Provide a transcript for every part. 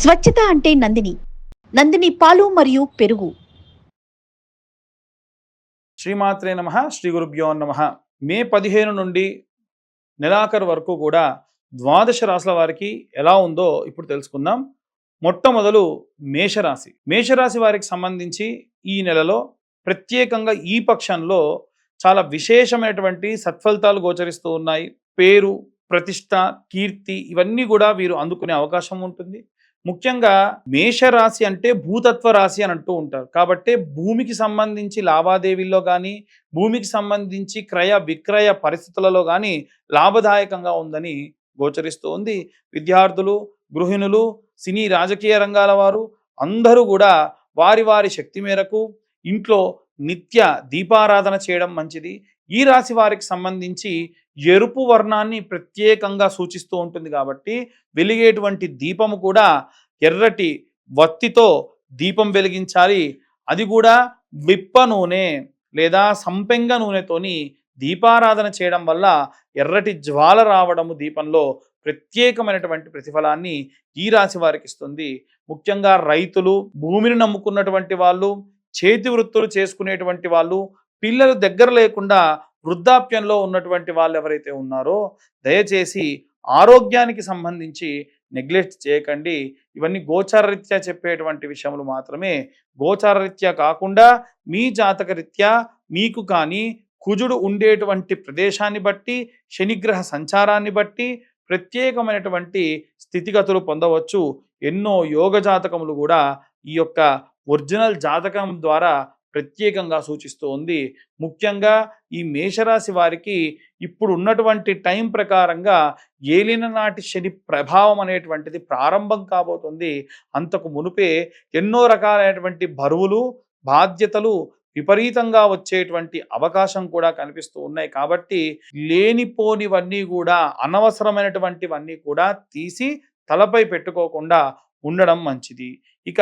స్వచ్ఛత అంటే నందిని. నందిని పాలు మరియు పెరుగు. శ్రీమాత్రే నమ శ్రీ గురుభ్యో నమ. మే పదిహేను నుండి నెలాఖరు వరకు కూడా ద్వాదశ రాశుల వారికి ఎలా ఉందో ఇప్పుడు తెలుసుకుందాం. మొట్టమొదలు మేషరాశి. మేషరాశి వారికి సంబంధించి ఈ నెలలో ప్రత్యేకంగా ఈ పక్షంలో చాలా విశేషమైనటువంటి సత్ఫలితాలు గోచరిస్తూ ఉన్నాయి. పేరు ప్రతిష్ట కీర్తి ఇవన్నీ కూడా వీరు అందుకునే అవకాశం ఉంటుంది. ముఖ్యంగా మేషరాశి అంటే భూతత్వ రాశి అని అంటూ ఉంటారు. కాబట్టి భూమికి సంబంధించి లావాదేవీల్లో కానీ భూమికి సంబంధించి క్రయ విక్రయ పరిస్థితులలో కానీ లాభదాయకంగా ఉందని గోచరిస్తూ ఉంది. విద్యార్థులు గృహిణులు సినీ రాజకీయ రంగాల వారు అందరూ కూడా వారి వారి శక్తి మేరకు ఇంట్లో నిత్య దీపారాధన చేయడం మంచిది. ఈ రాశి వారికి సంబంధించి ఎరుపు వర్ణాన్ని ప్రత్యేకంగా సూచిస్తూ ఉంటుంది కాబట్టి వెలిగేటువంటి దీపము కూడా ఎర్రటి వత్తితో దీపం వెలిగించాలి. అది కూడా విప్ప నూనె లేదా సంపెంగ నూనెతోని దీపారాధన చేయడం వల్ల ఎర్రటి జ్వాల రావడము దీపంలో ప్రత్యేకమైనటువంటి ప్రతిఫలాన్ని ఈ రాశి వారికి ఇస్తుంది. ముఖ్యంగా రైతులు భూమిని నమ్ముకున్నటువంటి వాళ్ళు చేతి వృత్తులు చేసుకునేటువంటి వాళ్ళు పిల్లలు దగ్గర లేకుండా వృద్ధాప్యంలో ఉన్నటువంటి వాళ్ళు ఎవరైతే ఉన్నారో దయచేసి ఆరోగ్యానికి సంబంధించి నెగ్లెక్ట్ చేయకండి. ఇవన్నీ గోచారరీత్యా చెప్పేటువంటి విషయములు మాత్రమే. గోచారరీత్యా కాకుండా మీ జాతకరీత్యా మీకు కానీ కుజుడు ఉండేటువంటి ప్రదేశాన్ని బట్టి శనిగ్రహ సంచారాన్ని బట్టి ప్రత్యేకమైనటువంటి స్థితిగతులు పొందవచ్చు. ఎన్నో యోగ జాతకములు కూడా ఈ యొక్క ఒరిజినల్ జాతకం ద్వారా ప్రత్యేకంగా సూచిస్తూ ఉంది ముఖ్యంగా ఈ మేషరాశి వారికి ఇప్పుడు ఉన్నటువంటి టైం ప్రకారంగా ఏలిన నాటి శని ప్రభావం అనేటువంటిది ప్రారంభం కాబోతుంది. అంతకు మునుపే ఎన్నో రకాలైనటువంటి బరువులు బాధ్యతలు విపరీతంగా వచ్చేటువంటి అవకాశం కూడా కనిపిస్తూ ఉన్నాయి. కాబట్టి లేనిపోనివన్నీ కూడా అనవసరమైనటువంటివన్నీ కూడా తీసి తలపై పెట్టుకోకుండా ఉండడం మంచిది. ఇక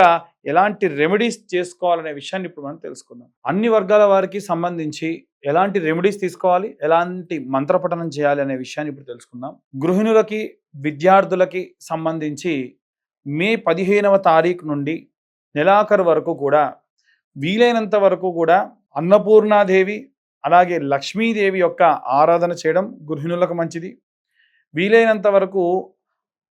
ఎలాంటి రెమెడీస్ చేసుకోవాలనే విషయాన్ని ఇప్పుడు మనం తెలుసుకుందాం. అన్ని వర్గాల వారికి సంబంధించి ఎలాంటి రెమెడీస్ తీసుకోవాలి ఎలాంటి మంత్రపఠనం చేయాలి అనే విషయాన్ని ఇప్పుడు తెలుసుకుందాం. గృహిణులకి విద్యార్థులకి సంబంధించి మే పదిహేనవ తారీఖు నుండి నెలాఖరు వరకు కూడా వీలైనంత వరకు కూడా అన్నపూర్ణాదేవి అలాగే లక్ష్మీదేవి యొక్క ఆరాధన చేయడం గృహిణులకు మంచిది. వీలైనంత వరకు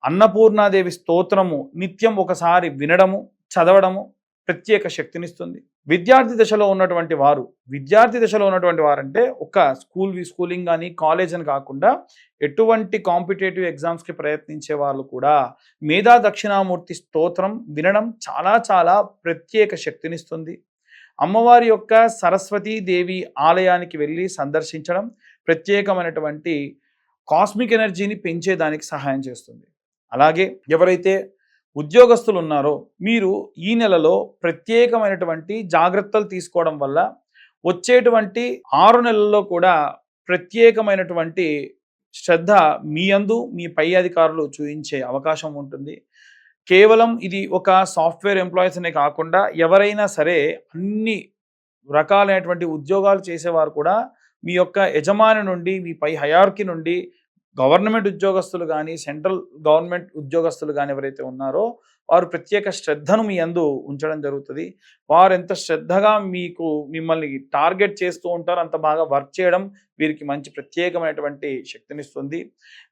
అన్నపూర్ణాదేవి స్తోత్రము నిత్యం ఒకసారి వినడము చదవడము ప్రత్యేక శక్తినిస్తుంది. విద్యార్థి దశలో ఉన్నటువంటి వారు విద్యార్థి దశలో ఉన్నటువంటి వారంటే ఒక స్కూల్ స్కూలింగ్ కానీ కాలేజ్ అని కాకుండా ఎటువంటి కాంపిటేటివ్ ఎగ్జామ్స్కి ప్రయత్నించే వాళ్ళు కూడా మేధా దక్షిణామూర్తి స్తోత్రం వినడం చాలా చాలా ప్రత్యేక శక్తినిస్తుంది. అమ్మవారి యొక్క సరస్వతీదేవి ఆలయానికి వెళ్ళి సందర్శించడం ప్రత్యేకమైనటువంటి కాస్మిక్ ఎనర్జీని పెంచేదానికి సహాయం చేస్తుంది. అలాగే ఎవరైతే ఉద్యోగస్తులు ఉన్నారో మీరు ఈ నెలలో ప్రత్యేకమైనటువంటి జాగ్రత్తలు తీసుకోవడం వల్ల వచ్చేటువంటి ఆరు నెలల్లో కూడా ప్రత్యేకమైనటువంటి శ్రద్ధ మీ అందు మీ పై అధికారులు చూపించే అవకాశం ఉంటుంది. కేవలం ఇది ఒక సాఫ్ట్వేర్ ఎంప్లాయీస్ అనే కాకుండా ఎవరైనా సరే అన్ని రకాలైనటువంటి ఉద్యోగాలు చేసేవారు కూడా మీ యొక్క యజమాని నుండి మీ పై హయార్కి నుండి గవర్నమెంట్ ఉద్యోగస్తులు కానీ సెంట్రల్ గవర్నమెంట్ ఉద్యోగస్తులు కానీ ఎవరైతే ఉన్నారో వారు ప్రత్యేక శ్రద్ధను మీ అందు ఉంచడం జరుగుతుంది. వారు ఎంత శ్రద్ధగా మీకు మిమ్మల్ని టార్గెట్ చేస్తూ ఉంటారో అంత బాగా వర్క్ చేయడం వీరికి మంచి ప్రత్యేకమైనటువంటి శక్తినిస్తుంది.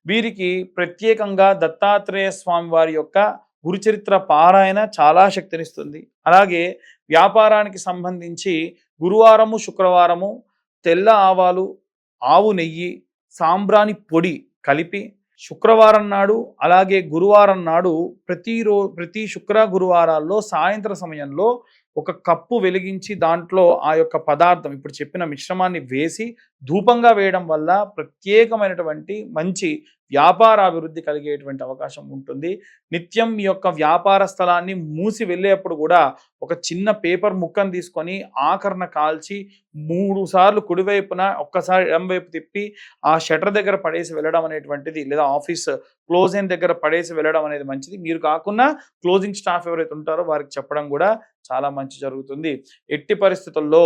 వీరికి ప్రత్యేకంగా దత్తాత్రేయ స్వామి వారి యొక్క గురుచరిత్ర పారాయణ చాలా శక్తినిస్తుంది. అలాగే వ్యాపారానికి సంబంధించి గురువారము శుక్రవారము తెల్ల ఆవాలు ఆవు నెయ్యి సాంబ్రాణి పొడి కలిపి శుక్రవారం నాడు అలాగే గురువారం నాడు ప్రతిరో ప్రతి శుక్ర గురువారాల్లో సాయంత్ర సమయంలో ఒక కప్పు వెలిగించి దాంట్లో ఆ యొక్క పదార్థం ఇప్పుడు చెప్పిన మిశ్రమాన్ని వేసి ధూపంగా వేయడం వల్ల ప్రత్యేకమైనటువంటి మంచి వ్యాపార అభివృద్ధి కలిగేటువంటి అవకాశం ఉంటుంది. నిత్యం మీ యొక్క వ్యాపార స్థలాన్ని మూసి వెళ్ళేప్పుడు కూడా ఒక చిన్న పేపర్ ముక్కను తీసుకొని ఆకరణ కాల్చి మూడు సార్లు కుడివైపున ఒక్కసారి ఎడంవైపు తిప్పి ఆ షటర్ దగ్గర పడేసి వెళ్ళడం అనేటువంటిది లేదా ఆఫీస్ క్లోజ్ అయిన దగ్గర పడేసి వెళ్ళడం అనేది మంచిది. మీరు కాకుండా క్లోజింగ్ స్టాఫ్ ఎవరైతే ఉంటారో వారికి చెప్పడం కూడా చాలా మంచి జరుగుతుంది. ఎట్టి పరిస్థితుల్లో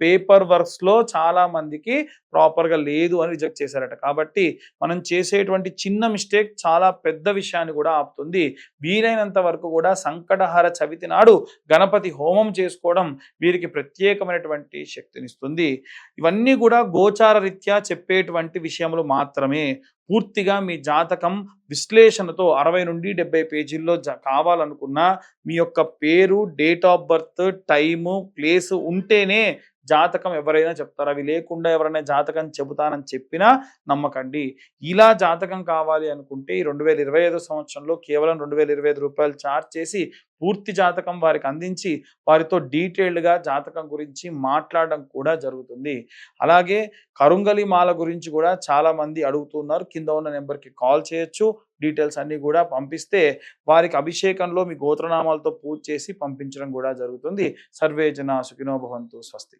పేపర్ వర్క్స్లో చాలా మందికి ప్రాపర్గా లేదు అని రిజెక్ట్ చేశారట. కాబట్టి మనం చేసేటువంటి చిన్న మిస్టేక్ చాలా పెద్ద విషయాన్ని కూడా ఆపుతుంది. వీలైనంత వరకు కూడా సంకటహార చవితి నాడు గణపతి హోమం చేసుకోవడం వీరికి ప్రత్యేకమైనటువంటి శక్తినిస్తుంది. ఇవన్నీ కూడా గోచార రీత్యా చెప్పేటువంటి విషయములు మాత్రమే. పూర్తిగా మీ జాతకం విశ్లేషణతో అరవై నుండి డెబ్బై పేజీల్లో జ- కావాలనుకున్నా మీ యొక్క పేరు date of birth time place ఉంటేనే జాతకం ఎవరైనా చెప్తారు. అవి లేకుండా ఎవరైనా జాతకం చెబుతానని చెప్పినా నమ్మకండి. ఇలా జాతకం కావాలి అనుకుంటే ఈ రెండు వేల ఇరవై ఐదు సంవత్సరంలో కేవలం రెండు వేల ఇరవై ఐదు రూపాయలు ఛార్జ్ చేసి పూర్తి జాతకం వారికి అందించి వారితో డీటెయిల్డ్గా జాతకం గురించి మాట్లాడడం కూడా జరుగుతుంది. అలాగే కరుంగలి మాల గురించి కూడా చాలామంది అడుగుతున్నారు. కింద ఉన్న నెంబర్కి కాల్ చేయొచ్చు. డీటెయిల్స్ అన్నీ కూడా పంపిస్తే వారికి అభిషేకంలో మీ గోత్రనామాలతో పూజ చేసి పంపించడం కూడా జరుగుతుంది. సర్వే జన సుఖినో భవంతు. స్వస్తి.